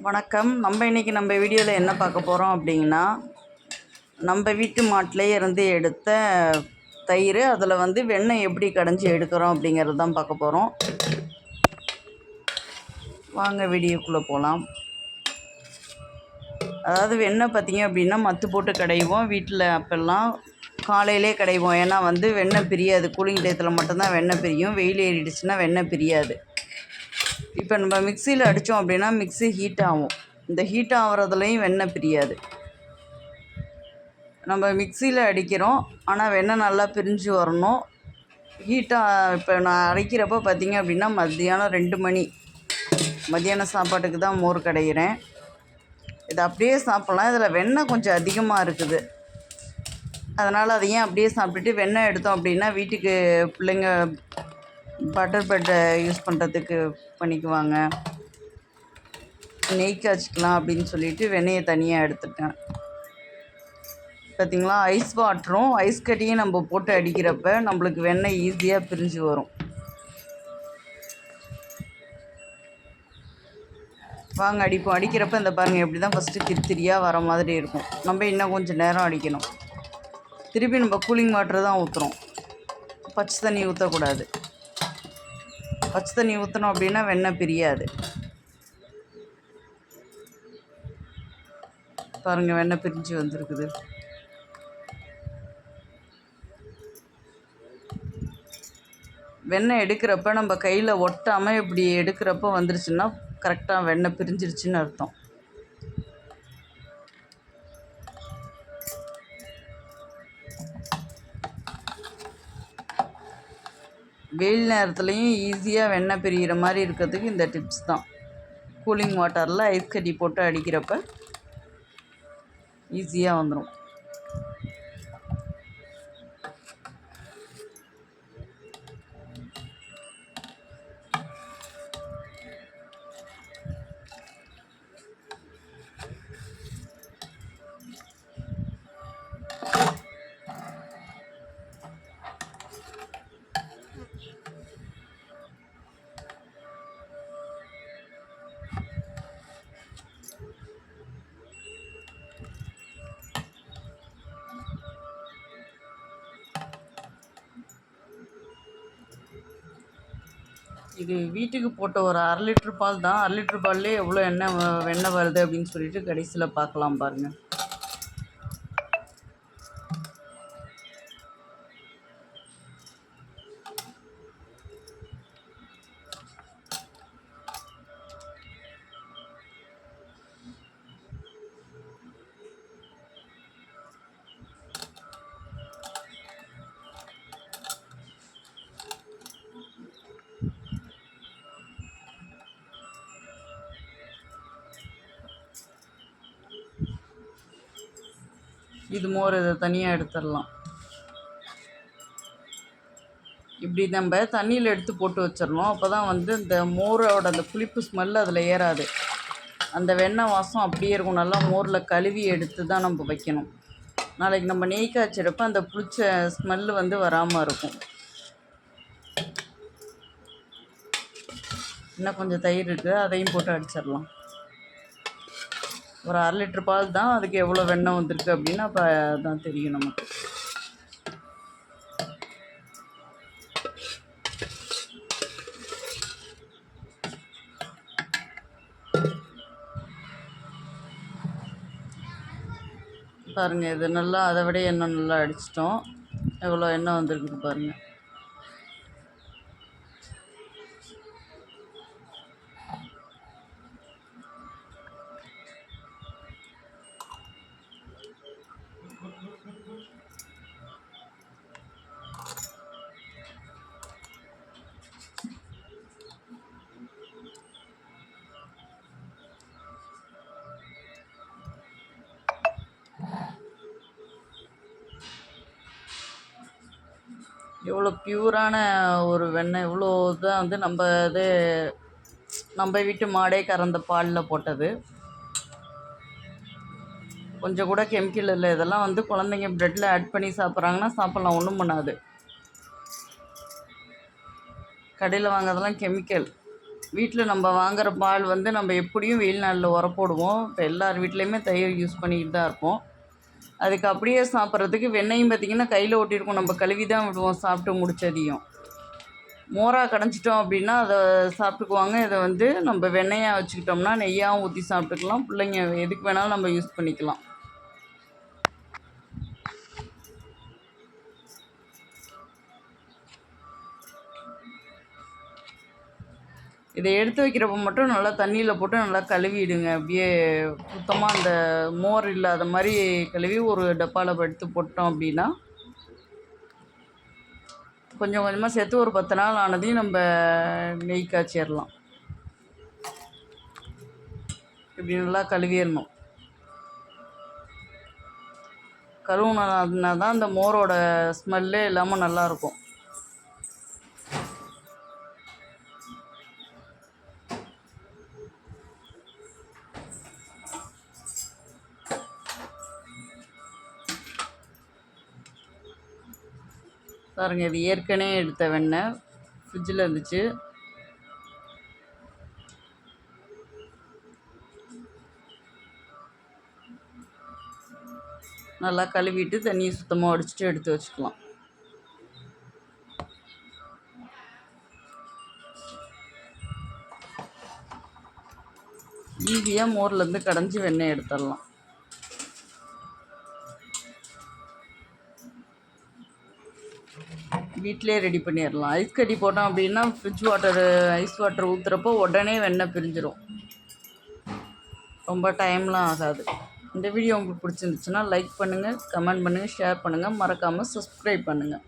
வணக்கம். நம்ம இன்றைக்கி நம்ம வீடியோவில் என்ன பார்க்க போகிறோம் அப்படிங்கன்னா நம்ம வீட்டு மாட்டிலே இருந்து எடுத்த தயிர் அதில் வந்து வெண்ணெய் எப்படி கடைஞ்சி எடுக்கிறோம் அப்படிங்கிறது தான் பார்க்க போகிறோம் வாங்க வீடியோக்குள்ளே போகலாம் அதாவது வெண்ணெய் பார்த்திங்க அப்படின்னா மத்து போட்டு கடைவோம். வீட்டில் அப்போல்லாம் காலையிலே கடைவோம். ஏன்னா வந்து வெண்ணெய் பிரியாது. கூலிங் டயத்தில் மட்டும்தான் வெண்ணெய் பிரியும். வெயில் ஏறிடுச்சுன்னா வெண்ணெய் பிரியாது. இப்போ நம்ம மிக்சியில் அடித்தோம் அப்படின்னா மிக்ஸி ஹீட் ஆகும். இந்த ஹீட் ஆகிறதுலையும் வெண்ணெய் பிரியாது. நம்ம மிக்சியில் அடிக்கிறோம். ஆனால் வெண்ணெய் நல்லா பிரிஞ்சு வரணும். ஹீட்டாக இப்போ நான் அரைக்கிறப்போ பார்த்தீங்க அப்படின்னா மத்தியானம் ரெண்டு மணி. மத்தியான சாப்பாட்டுக்கு தான் மோர் கடைகிறேன் இதை அப்படியே சாப்பிட்லாம். இதில் வெண்ணெய் கொஞ்சம் அதிகமாக இருக்குது. அதனால் அதையும் அப்படியே சாப்பிட்டுட்டு வெண்ணெய் எடுத்தோம் அப்படின்னா வீட்டுக்கு பிள்ளைங்க பட்டர் ப்ரெட்டை யூஸ் பண்ணுறதுக்கு பண்ணிக்குவாங்க. நெய் காய்ச்சிக்கலாம் அப்படின்னு சொல்லிட்டு வெண்ணெயை தனியாக எடுத்துட்டேன். பார்த்திங்களா ஐஸ் வாட்டரும் ஐஸ் கட்டியும் நம்ம போட்டு அடிக்கிறப்ப நம்மளுக்கு வெண்ணெய் ஈஸியாக பிரிஞ்சு வரும். வாங்க அடிப்போம் அடிக்கிறப்ப இந்த பாருங்கள் எப்படி தான் ஃபஸ்ட்டு திருத்திரியாக வர மாதிரி இருக்கும். நம்ம இன்னும் கொஞ்சம் நேரம் அடிக்கணும். திருப்பி நம்ம கூலிங் வாட்டர் தான் ஊற்றுறோம் பச்சை தண்ணி ஊற்றக்கூடாது பச்சை தண்ணி ஊற்றினோம் அப்படின்னா வெண்ணெய் பிரியாது. பாருங்கள் வெண்ணெய் பிரிஞ்சு வந்திருக்குது. வெண்ணெய் எடுக்கிறப்ப நம்ம கையில் ஒட்டாமல் இப்படி எடுக்கிறப்ப வந்துருச்சுன்னா கரெக்டாக வெண்ணெய் பிரிஞ்சிருச்சுன்னு அர்த்தம். வெயில் நேரத்துலையும் ஈஸியாக வெண்ணெய் பிரிகிற மாதிரி இருக்கிறதுக்கு இந்த டிப்ஸ் தான். கூலிங் வாட்டரில் ஐஸ் கட்டி போட்டு அடிக்கிறப்ப ஈஸியாக வந்துடும் இது வீட்டுக்கு போட்ட ஒரு அரை லிட்ரு பால் தான். அரை லிட்ரு பால்லே எவ்வளோ எண்ணெய் வ- வெண்ணெய் வருது அப்படின்னு சொல்லிட்டு கடைசியில் பார்க்கலாம் பாருங்கள் இது மோர் இதை தனியாக எடுத்துடலாம். இப்படி நம்ம தண்ணியில் எடுத்து போட்டு வச்சிடணும். அப்போ தான் வந்து இந்த மோரோட அந்த புளிப்பு ஸ்மெல் அதில் ஏறாது. அந்த வெண்ணெய் வாசம் அப்படியே இருக்கும். நல்லா மோரில் கழுவி எடுத்து தான் நம்ம வைக்கணும். நாளைக்கு நம்ம நெய் காய்ச்சிறப்ப அந்த புளிச்ச ஸ்மெல்லு வந்து வராமல் இருக்கும். இன்னும் கொஞ்சம் தயிர் இருக்குது அதையும் போட்டு அடிச்சிடலாம். ஒரு அரை லிட்டர் பால் தான் அதுக்கு எவ்வளோ வெண்ணெய் வந்திருக்கு அப்படின்னா அப்போ தான் தெரியும் நமக்கு. பாருங்கள் இது நல்லா அதை விட எண்ணெய் நல்லா அடிச்சிட்டோம். எவ்வளோ எண்ணெய் வந்திருக்குது பாருங்கள் எவ்வளோ பியூரான ஒரு வெண்ணெய் இவ்வளோ இதாக வந்து நம்ம இது நம்ம வீட்டு மாடே கறந்த பாலில் போட்டது. கொஞ்சம் கூட கெமிக்கல் இல்லை. இதெல்லாம் வந்து குழந்தைங்க ப்ரெட்டில் ஆட் பண்ணி சாப்பிட்றாங்கன்னா சாப்பிட்லாம். ஒன்றும் பண்ணாது. கடையில் வாங்குறதெல்லாம் கெமிக்கல் வீட்டில் நம்ம வாங்குகிற பால் வந்து நம்ம எப்படியும் வெயில் நாளில் உர போடுவோம் இப்போ எல்லார் வீட்லேயுமே தயிர் யூஸ் பண்ணிக்கிட்டு தான் இருப்போம் அதுக்கு அப்படியே சாப்பிட்றதுக்கு வெண்ணையும் பார்த்திங்கன்னா கையில் ஒட்டியிருக்கும் நம்ம கழுவி தான் விடுவோம் சாப்பிட்டு முடிச்சதையும். மோராக கடைஞ்சிட்டோம் அப்படின்னா அதை சாப்பிட்டுக்குவாங்க. இதை வந்து நம்ம வெண்ணையாக வச்சுக்கிட்டோம்னா நெய்யாகவும் ஊற்றி சாப்பிட்டுக்கலாம். பிள்ளைங்க எதுக்கு வேணாலும் நம்ம யூஸ் பண்ணிக்கலாம். இதை எடுத்து வைக்கிறப்ப மட்டும் நல்லா தண்ணியில் போட்டு நல்லா கழுவிடுங்க. அப்படியே சுத்தமாக அந்த மோர் இல்லாத மாதிரி கழுவி ஒரு டப்பாவில் எடுத்து போட்டோம் அப்படின்னா கொஞ்சம் கொஞ்சமாக சேர்த்து ஒரு பத்து நாள் ஆனதையும் நம்ம நெய் காய்ச்சிடலாம் இப்படி நல்லா கழுவிடணும். கழுவுனா தான் அந்த மோரோட ஸ்மெல்லே இல்லாமல் நல்லாயிருக்கும் பாருங்கள் இது ஏற்கனவே எடுத்த வெண்ணெய் ஃப்ரிட்ஜில் இருந்துச்சு. நல்லா கழுவிட்டு தண்ணியை சுத்தமாக வடிச்சிட்டு எடுத்து வச்சுக்கலாம். ஈஸியாக மோர்லேருந்து கடைஞ்சி வெண்ணெய் எடுத்துடலாம். வீட்டிலே ரெடி பண்ணிடலாம். ஐஸ் கட்டி போட்டோம் அப்படின்னா ஃப்ரிட்ஜ் வாட்டரு ஐஸ் வாட்டர் ஊற்றுறப்போ உடனே வெண்ணெய் பிரிஞ்சிடும் ரொம்ப டைம்லாம் ஆகாது. இந்த வீடியோ உங்களுக்கு பிடிச்சிருந்துச்சுன்னா லைக் பண்ணுங்கள் கமெண்ட் பண்ணுங்கள் ஷேர் பண்ணுங்கள் மறக்காமல் சப்ஸ்கிரைப் பண்ணுங்கள்